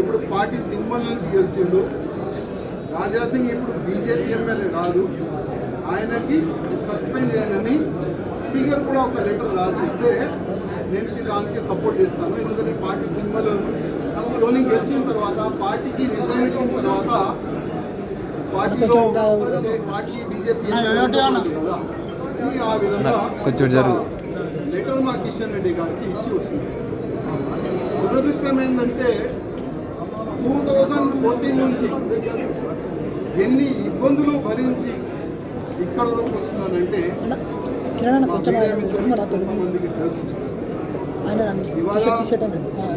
ఇప్పుడు party symbol నుంచి గెలిచిండు. రాజా సింగ్ ఇప్పుడు బీజేపీ ఎమ్మెల్యే కాదు. ఆయనకి సస్పెండ్ చేయనని స్పీకర్ కూడా ఒక లెటర్ రాసిస్తే నేను దానికి సపోర్ట్ చేస్తాను. ఎందుకంటే పార్టీ సింబల్ తోని గెలిచిన తర్వాత పార్టీకి రిజైన్ ఇచ్చిన తర్వాత పార్టీలో పార్టీ బీజేపీ ఆ విధంగా కొంచెం జరుగు. లెటర్ మా కిషన్ రెడ్డి గారికి ఇచ్చి వచ్చింది. దురదృష్టం ఏంటంటే టూ థౌజండ్ ఫోర్టీన్ నుంచి ఎన్ని ఇబ్బందులు భరించి ఇక్కడ వరకు వస్తున్నానంటే కిరణ్ మా కొంచెం మీడియా ఆయన మిత్రులు నాతో కొంతమందికి తెలుసు.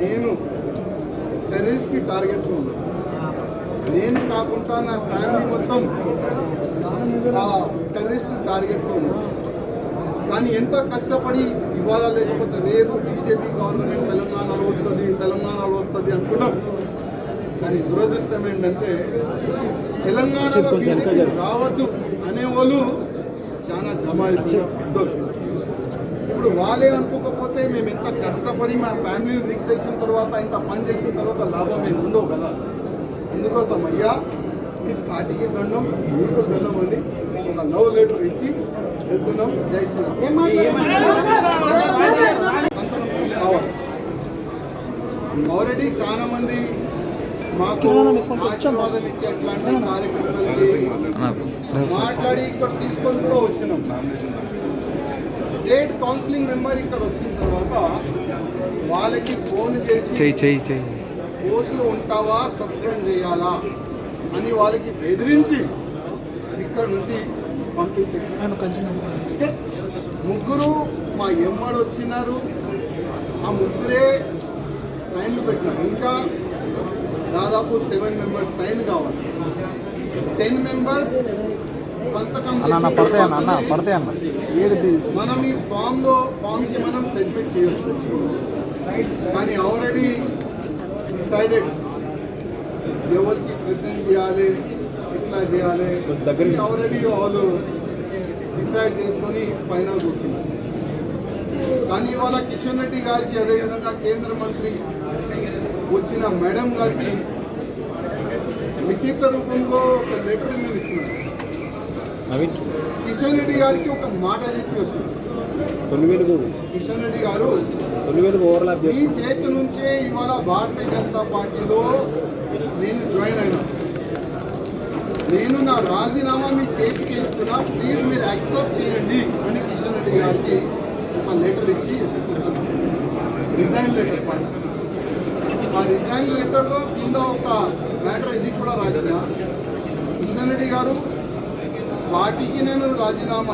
నేను టెర్రరిస్ట్కి టార్గెట్ నేను కాకుండా నా ఫ్యామిలీ మొత్తం టెర్రరిస్ట్ టార్గెట్లో కానీ ఎంత కష్టపడి ఇవాళ లేకపోతే రేపు బీజేపీ గవర్నమెంట్ తెలంగాణలో వస్తుంది తెలంగాణలో వస్తుంది అనుకున్నాం కానీ దురదృష్టం ఏంటంటే తెలంగాణలో బీజేపీ రావద్దు అనేవాళ్ళు చాలా జమ అయిపోయిన పెద్దోళ్ళు ఇప్పుడు వాళ్ళే అనుకోకపోతే మేము ఎంత కష్టపడి మా ఫ్యామిలీని రిక్స్ చేసిన తర్వాత ఇంత పని చేసిన తర్వాత లాభం మేము ఉండవు కదా. అందుకోసం అయ్యా? మీ పార్టీకి దండం మీకు దండం అని ఒక లవ్ లెటర్ ఇచ్చి వెళ్తున్నాం. జై శ్రీరామ్ ఆల్రెడీ చాలా మంది మాకు ఆశీర్వాదం ఇచ్చే. అట్లాంటి కార్యకర్తలకి మాట్లాడి ఇక్కడ తీసుకొని కూడా వచ్చినాం. స్టేట్ కౌన్సిలింగ్ మెంబర్ ఇక్కడ వచ్చిన తర్వాత వాళ్ళకి ఫోన్ చేసి పోస్టులు ఉంటావా సస్పెండ్ చేయాలా అని వాళ్ళకి బెదిరించి ఇక్కడ నుంచి పంపించేసి ముగ్గురు మా ఎమ్మడు వచ్చినారు. ఆ ముగ్గురే సైన్లు పెట్టినారు. ఇంకా దాదాపు సెవెన్ మెంబర్స్ సైన్ కావాలి. టెన్ మెంబర్స్ సంతకం మనం ఈ ఫామ్లో ఫామ్కి మనం సబ్మిట్ చేయొచ్చు. కానీ ఆల్రెడీ డిసైడెడ్ ఎవరికి ప్రెసెంట్ చేయాలి ఎట్లా చేయాలి. ఆల్రెడీ వాళ్ళు డిసైడ్ చేసుకొని పైన కూర్చున్నారు. కానీ ఇవాళ కిషన్ రెడ్డి గారికి అదేవిధంగా కేంద్ర మంత్రి వచ్చిన మేడం గారికి లిఖిత రూపంలో ఒక లెటర్ నేను ఇస్తున్నాను. కిషన్ రెడ్డి గారికి ఒక మాట చెప్పి వస్తుంది కిషన్ రెడ్డి గారు మీ చేతి నుంచే ఇవాళ భారతీయ జనతా పార్టీలో నేను జాయిన్ అయినా. నేను నా రాజీనామా మీ చేతికి ఇస్తున్నా ప్లీజ్ మీరు యాక్సెప్ట్ చేయండి అని కిషన్ రెడ్డి గారికి ఒక లెటర్ ఇచ్చి రిజైన్ లెటర్ పైన ఆ రిజైన్ లెటర్లో కింద ఒక మ్యాటర్ ఇది కూడా రాసిన. కిషన్ రెడ్డి గారు పార్టీకి నేను రాజీనామా